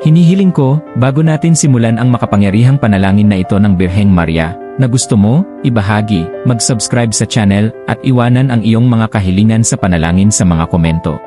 Hinihiling ko, bago natin simulan ang makapangyarihang panalangin na ito ng Birheng Maria, na gusto mo, ibahagi, mag-subscribe sa channel, at iwanan ang iyong mga kahilingan sa panalangin sa mga komento.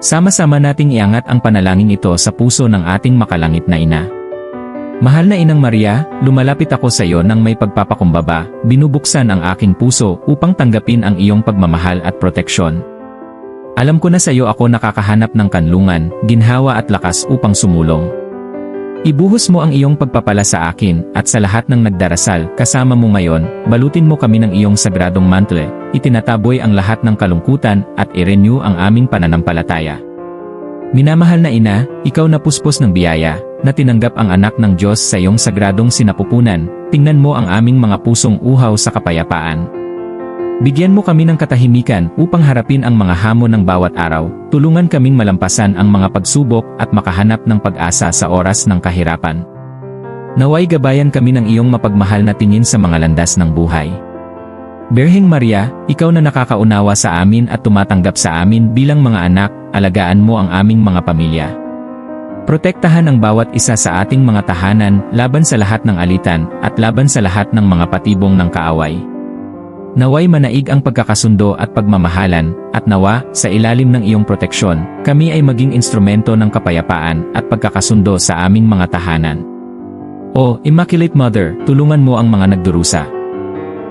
Sama-sama nating iangat ang panalangin ito sa puso ng ating makalangit na ina. Mahal na Inang Maria, lumalapit ako sa iyo nang may pagpapakumbaba, binubuksan ang aking puso upang tanggapin ang iyong pagmamahal at proteksyon. Alam ko na sa iyo ako nakakahanap ng kanlungan, ginhawa at lakas upang sumulong. Ibuhos mo ang iyong pagpapala sa akin at sa lahat ng nagdarasal kasama mo ngayon, balutin mo kami ng iyong sagradong mantle, itinataboy ang lahat ng kalungkutan at i-renew ang aming pananampalataya. Minamahal na ina, ikaw na puspos ng biyaya, na tinanggap ang anak ng Diyos sa iyong sagradong sinapupunan, tingnan mo ang aming mga pusong uhaw sa kapayapaan. Bigyan mo kami ng katahimikan upang harapin ang mga hamon ng bawat araw, tulungan kaming malampasan ang mga pagsubok at makahanap ng pag-asa sa oras ng kahirapan. Naway gabayan kami ng iyong mapagmahal na tingin sa mga landas ng buhay. Birheng Maria, ikaw na nakakaunawa sa amin at tumatanggap sa amin bilang mga anak, alagaan mo ang aming mga pamilya. Protektahan ang bawat isa sa ating mga tahanan laban sa lahat ng alitan at laban sa lahat ng mga patibong ng kaaway. Naway manaig ang pagkakasundo at pagmamahalan, at nawa, sa ilalim ng iyong proteksyon, kami ay maging instrumento ng kapayapaan at pagkakasundo sa aming mga tahanan. O, Immaculate Mother, tulungan mo ang mga nagdurusa.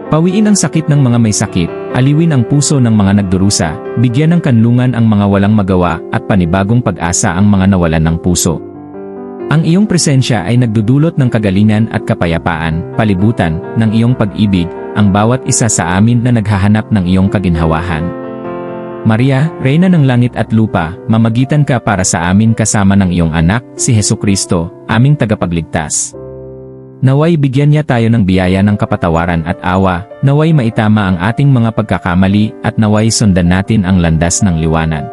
Pawiin ang sakit ng mga may sakit, aliwin ang puso ng mga nagdurusa, bigyan ng kanlungan ang mga walang magawa at panibagong pag-asa ang mga nawalan ng puso. Ang iyong presensya ay nagdudulot ng kagalingan at kapayapaan, palibutan, ng iyong pag-ibig, ang bawat isa sa amin na naghahanap ng iyong kaginhawahan. Maria, Reyna ng Langit at Lupa, mamagitan ka para sa amin kasama ng iyong anak, si Heso Kristo, aming tagapagligtas. Naway bigyan niya tayo ng biyaya ng kapatawaran at awa, naway maitama ang ating mga pagkakamali at naway sundan natin ang landas ng liwanag.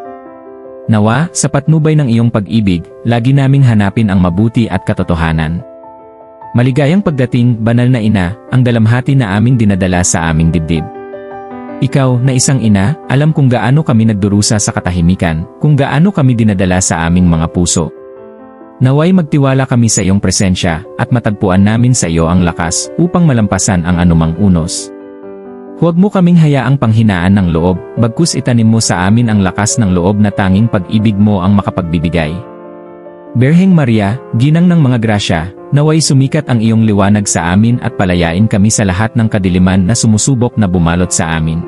Nawa, sa patnubay ng iyong pag-ibig, lagi naming hanapin ang mabuti at katotohanan. Maligayang pagdating, banal na ina, ang dalamhati na aming dinadala sa aming dibdib. Ikaw, na isang ina, alam kung gaano kami nagdurusa sa katahimikan, kung gaano kami dinadala sa aming mga puso. Naway magtiwala kami sa iyong presensya, at matagpuan namin sa iyo ang lakas, upang malampasan ang anumang unos. Huwag mo kaming hayaang panghinaan ng loob, bagkus itanim mo sa amin ang lakas ng loob na tanging pag-ibig mo ang makapagbibigay. Berheng Maria, ginang ng mga grasya, naway sumikat ang iyong liwanag sa amin at palayain kami sa lahat ng kadiliman na sumusubok na bumalot sa amin.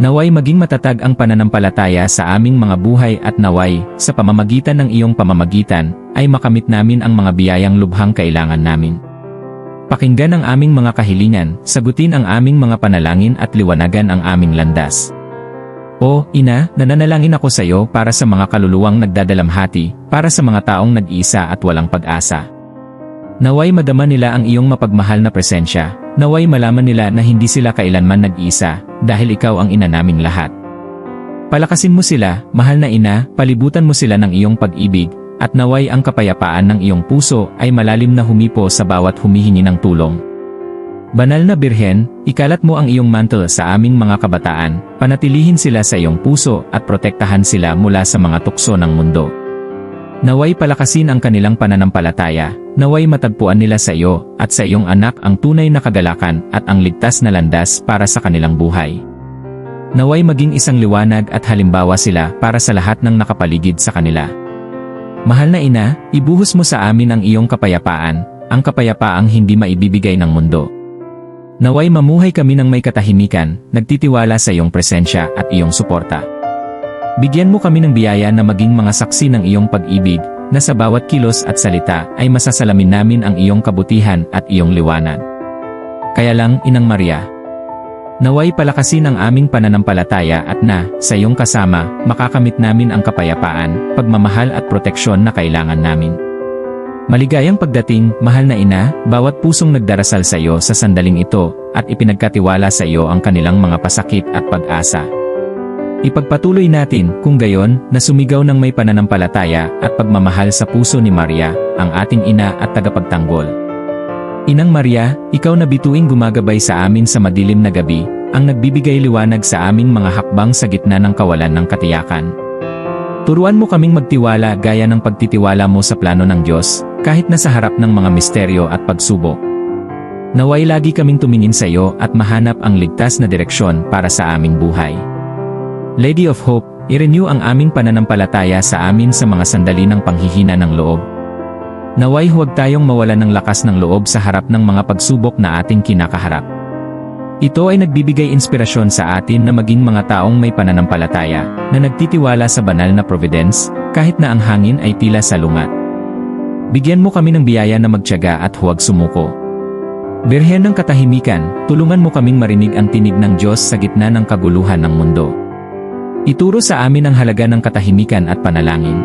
Naway maging matatag ang pananampalataya sa aming mga buhay at naway, sa pamamagitan ng iyong pamamagitan, ay makamit namin ang mga biyayang lubhang kailangan namin. Pakinggan ang aming mga kahilingan, sagutin ang aming mga panalangin at liwanagan ang aming landas. O, Ina, nananalangin ako sa iyo para sa mga kaluluwang nagdadalamhati, para sa mga taong nag-iisa at walang pag-asa. Naway madama nila ang iyong mapagmahal na presensya, naway malaman nila na hindi sila kailanman nag-iisa, dahil ikaw ang ina naming lahat. Palakasin mo sila, mahal na ina, palibutan mo sila ng iyong pag-ibig, at naway ang kapayapaan ng iyong puso ay malalim na humipo sa bawat humihingi ng tulong. Banal na Birhen, ikalat mo ang iyong mantle sa aming mga kabataan, panatilihin sila sa iyong puso at protektahan sila mula sa mga tukso ng mundo. Naway palakasin ang kanilang pananampalataya, naway matagpuan nila sa iyo at sa iyong anak ang tunay na kagalakan at ang ligtas na landas para sa kanilang buhay. Naway maging isang liwanag at halimbawa sila para sa lahat ng nakapaligid sa kanila. Mahal na ina, ibuhos mo sa amin ang iyong kapayapaan, ang kapayapaang hindi maibibigay ng mundo. Naway mamuhay kami ng may katahimikan, nagtitiwala sa iyong presensya at iyong suporta. Bigyan mo kami ng biyaya na maging mga saksi ng iyong pag-ibig, na sa bawat kilos at salita ay masasalamin namin ang iyong kabutihan at iyong liwanag. Kaya lang, Inang Maria, Naway palakasin ang aming pananampalataya at na, sa iyong kasama, makakamit namin ang kapayapaan, pagmamahal at proteksyon na kailangan namin. Maligayang pagdating, mahal na ina, bawat pusong nagdarasal sa iyo sa sandaling ito, at ipinagkatiwala sa iyo ang kanilang mga pasakit at pag-asa. Ipagpatuloy natin, kung gayon, na sumigaw ng may pananampalataya at pagmamahal sa puso ni Maria, ang ating ina at tagapagtanggol. Inang Maria, ikaw na bituing gumagabay sa amin sa madilim na gabi, ang nagbibigay liwanag sa aming mga hakbang sa gitna ng kawalan ng katiyakan. Turuan mo kaming magtiwala gaya ng pagtitiwala mo sa plano ng Diyos, kahit na sa harap ng mga misteryo at pagsubok. Naway lagi kaming tumingin sa iyo at mahanap ang ligtas na direksyon para sa aming buhay. Lady of Hope, i-renew ang aming pananampalataya sa amin sa mga sandali ng panghihina ng loob. Naway huwag tayong mawala ng lakas ng loob sa harap ng mga pagsubok na ating kinakaharap. Ito ay nagbibigay inspirasyon sa atin na maging mga taong may pananampalataya, na nagtitiwala sa banal na providence, kahit na ang hangin ay tila salungat. Bigyan mo kami ng biyaya na magtiyaga at huwag sumuko. Birhen ng katahimikan, tulungan mo kaming marinig ang tinig ng Diyos sa gitna ng kaguluhan ng mundo. Ituro sa amin ang halaga ng katahimikan at panalangin.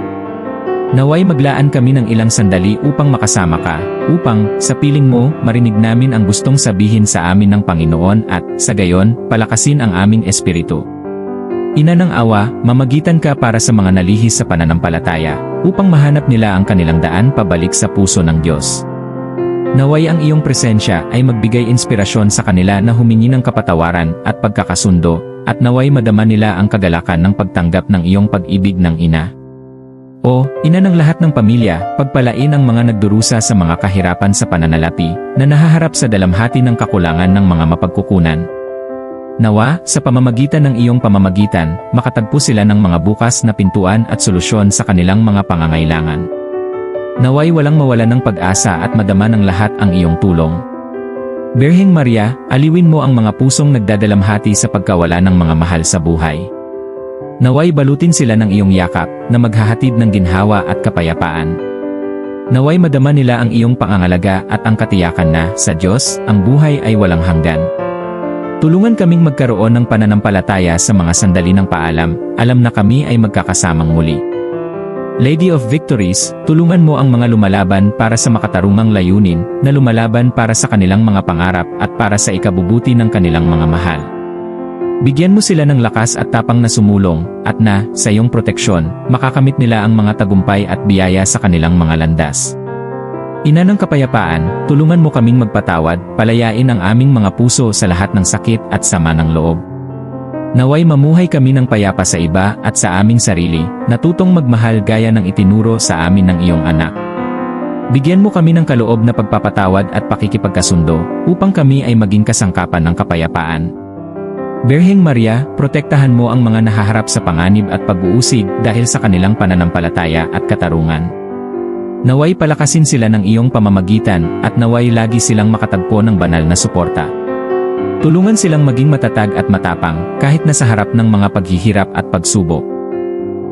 Naway maglaan kami ng ilang sandali upang makasama ka, upang, sa piling mo, marinig namin ang gustong sabihin sa amin ng Panginoon at, sa gayon, palakasin ang aming espiritu. Ina ng awa, mamagitan ka para sa mga nalihis sa pananampalataya, upang mahanap nila ang kanilang daan pabalik sa puso ng Diyos. Naway ang iyong presensya ay magbigay inspirasyon sa kanila na humingi ng kapatawaran at pagkakasundo, at naway madama nila ang kagalakan ng pagtanggap ng iyong pag-ibig ng ina. O, ina ng lahat ng pamilya, pagpalain ang mga nagdurusa sa mga kahirapan sa pananalapi, na nahaharap sa dalamhati ng kakulangan ng mga mapagkukunan. Nawa, sa pamamagitan ng iyong pamamagitan, makatagpo sila ng mga bukas na pintuan at solusyon sa kanilang mga pangangailangan. Naway walang mawala ng pag-asa at madama ng lahat ang iyong tulong. Birheng Maria, aliwin mo ang mga pusong nagdadalamhati sa pagkawala ng mga mahal sa buhay. Naway balutin sila ng iyong yakap na maghahatid ng ginhawa at kapayapaan. Naway madama nila ang iyong pangangalaga at ang katiyakan na, sa Diyos, ang buhay ay walang hanggan. Tulungan kaming magkaroon ng pananampalataya sa mga sandali ng paalam, alam na kami ay magkakasamang muli. Lady of Victories, tulungan mo ang mga lumalaban para sa makatarungang layunin, na lumalaban para sa kanilang mga pangarap at para sa ikabubuti ng kanilang mga mahal. Bigyan mo sila ng lakas at tapang na sumulong, at na, sa iyong proteksyon, makakamit nila ang mga tagumpay at biyaya sa kanilang mga landas. Ina ng kapayapaan, tulungan mo kaming magpatawad, palayain ang aming mga puso sa lahat ng sakit at sama ng loob. Naway mamuhay kami ng payapa sa iba at sa aming sarili, natutong magmahal gaya ng itinuro sa amin ng iyong anak. Bigyan mo kami ng kaloob na pagpapatawad at pakikipagkasundo, upang kami ay maging kasangkapan ng kapayapaan. Birheng Maria, protektahan mo ang mga nahaharap sa panganib at pag-uusig dahil sa kanilang pananampalataya at katarungan. Naway palakasin sila ng iyong pamamagitan at naway lagi silang makatagpo ng banal na suporta. Tulungan silang maging matatag at matapang kahit na sa harap ng mga paghihirap at pagsubok.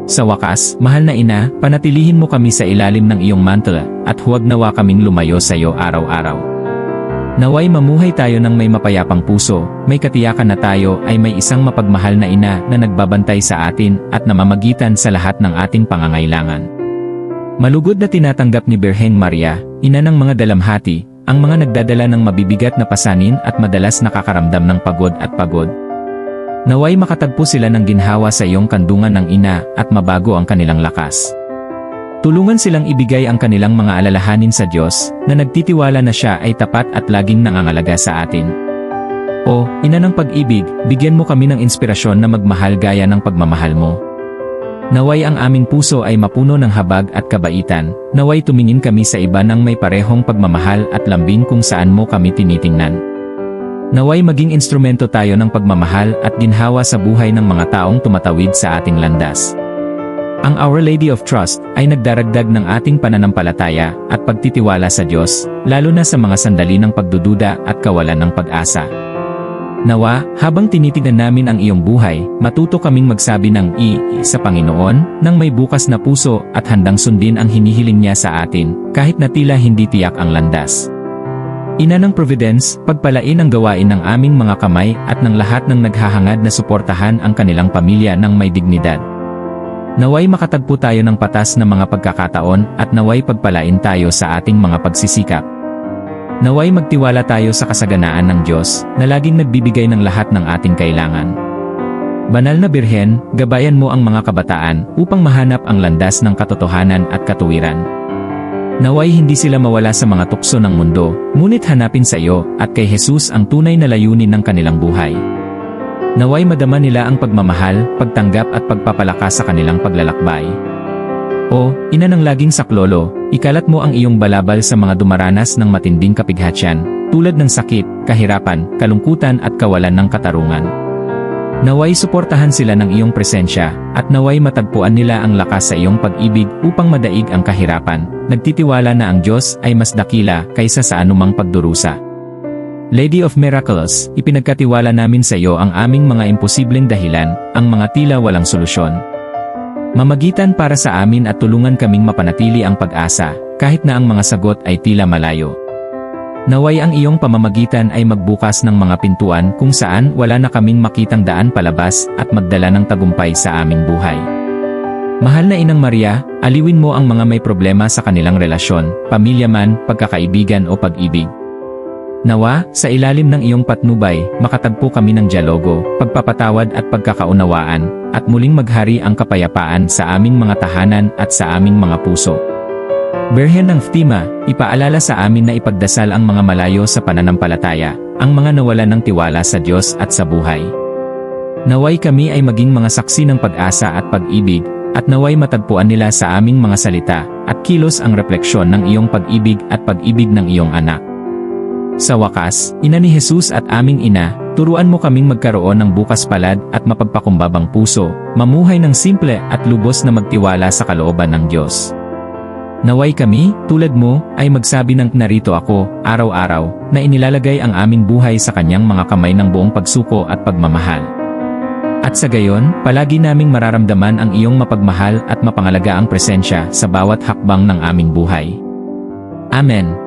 Sa wakas, mahal na ina, panatilihin mo kami sa ilalim ng iyong mantle at huwag nawa kaming lumayo sa iyo araw-araw. Naway mamuhay tayo ng may mapayapang puso, may katiyakan na tayo ay may isang mapagmahal na ina na nagbabantay sa atin at namamagitan sa lahat ng ating pangangailangan. Malugod na tinatanggap ni Birheng Maria, ina ng mga dalamhati, ang mga nagdadala ng mabibigat na pasanin at madalas nakakaramdam ng pagod at pagod. Naway makatagpo sila ng ginhawa sa iyong kandungan ng ina at mabago ang kanilang lakas. Tulungan silang ibigay ang kanilang mga alalahanin sa Diyos, na nagtitiwala na siya ay tapat at laging nangangalaga sa atin. O, ina ng pag-ibig, bigyan mo kami ng inspirasyon na magmahal gaya ng pagmamahal mo. Naway ang aming puso ay mapuno ng habag at kabaitan, naway tumingin kami sa iba ng may parehong pagmamahal at lambing kung saan mo kami tinitingnan. Naway maging instrumento tayo ng pagmamahal at ginhawa sa buhay ng mga taong tumatawid sa ating landas. Ang Our Lady of Trust ay nagdaragdag ng ating pananampalataya at pagtitiwala sa Diyos, lalo na sa mga sandali ng pagdududa at kawalan ng pag-asa. Nawa, habang tinitignan namin ang iyong buhay, matuto kaming magsabi ng i sa Panginoon, nang may bukas na puso at handang sundin ang hinihiling niya sa atin, kahit na tila hindi tiyak ang landas. Ina ng Providence, pagpalain ang gawain ng aming mga kamay at ng lahat ng naghahangad na suportahan ang kanilang pamilya ng may dignidad. Naway makatagpo tayo ng patas na mga pagkakataon at naway pagpalain tayo sa ating mga pagsisikap. Naway magtiwala tayo sa kasaganaan ng Diyos na laging nagbibigay ng lahat ng ating kailangan. Banal na Birhen, gabayan mo ang mga kabataan upang mahanap ang landas ng katotohanan at katuwiran. Naway hindi sila mawala sa mga tukso ng mundo, ngunit hanapin sa iyo at kay Jesus ang tunay na layunin ng kanilang buhay. Naway madama nila ang pagmamahal, pagtanggap at pagpapalakas sa kanilang paglalakbay. O, ina ng laging saklolo, ikalat mo ang iyong balabal sa mga dumaranas ng matinding kapighatsyan, tulad ng sakit, kahirapan, kalungkutan at kawalan ng katarungan. Naway suportahan sila ng iyong presensya, at naway matagpuan nila ang lakas sa iyong pag-ibig upang madaig ang kahirapan, nagtitiwala na ang Diyos ay mas dakila kaysa sa anumang pagdurusa. Lady of Miracles, ipinagkatiwala namin sa iyo ang aming mga imposibleng dahilan, ang mga tila walang solusyon. Mamagitan para sa amin at tulungan kaming mapanatili ang pag-asa, kahit na ang mga sagot ay tila malayo. Naway ang iyong pamamagitan ay magbukas ng mga pintuan kung saan wala na kaming makitang daan palabas at magdala ng tagumpay sa aming buhay. Mahal na Inang Maria, aliwin mo ang mga may problema sa kanilang relasyon, pamilya man, pagkakaibigan o pag-ibig. Nawa, sa ilalim ng iyong patnubay, makatagpo kami ng dialogo, pagpapatawad at pagkakaunawaan, at muling maghari ang kapayapaan sa aming mga tahanan at sa aming mga puso. Birhen ng Fatima, ipaalala sa amin na ipagdasal ang mga malayo sa pananampalataya, ang mga nawalan ng tiwala sa Diyos at sa buhay. Naway kami ay maging mga saksi ng pag-asa at pag-ibig, at naway matagpuan nila sa aming mga salita, at kilos ang refleksyon ng iyong pag-ibig at pag-ibig ng iyong anak. Sa wakas, ina ni Jesus at aming ina, turuan mo kaming magkaroon ng bukas palad at mapagpakumbabang puso, mamuhay ng simple at lubos na magtiwala sa kalooban ng Diyos. Naway kami, tulad mo, ay magsabi ng narito ako, araw-araw, na inilalagay ang aming buhay sa kanyang mga kamay ng buong pagsuko at pagmamahal. At sa gayon, palagi naming mararamdaman ang iyong mapagmahal at mapangalagaang presensya sa bawat hakbang ng aming buhay. Amen.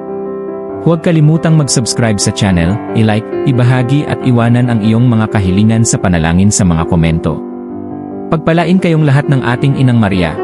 Huwag kalimutang mag-subscribe sa channel, i-like, ibahagi at iwanan ang iyong mga kahilingan sa panalangin sa mga komento. Pagpalain kayong lahat ng ating Inang Maria,